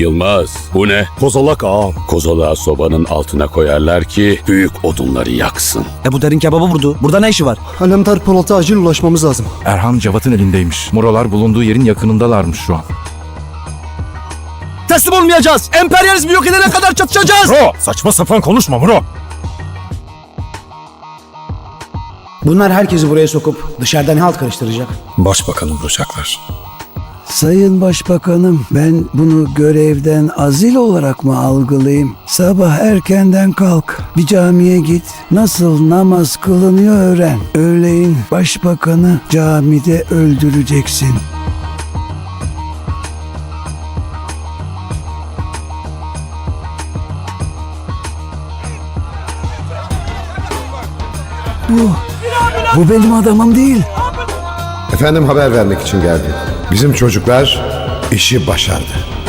Yılmaz, bu ne? Kozalak ağam. Kozalağı sobanın altına koyarlar ki büyük odunları yaksın. E bu derin kebabı vurdu. Burada ne işi var? Alemdar Polat'a acil ulaşmamız lazım. Erhan Cevat'ın elindeymiş. Muralar bulunduğu yerin yakınındalarmış şu an. Teslim olmayacağız. Emperyalizmi yok edene kadar çatışacağız. Muro! Saçma sapan konuşma Muro! Bunlar herkesi buraya sokup dışarıdan ne halt karıştıracak? Başbakanı vuracaklar. Sayın Başbakanım, ben bunu görevden azil olarak mı algılayayım? Sabah erkenden kalk, bir camiye git, nasıl namaz kılınıyor öğren. Öğleyin başbakanı camide öldüreceksin. Bu, bu benim adamım değil. Efendim haber vermek için geldim. Bizim çocuklar işi başardı.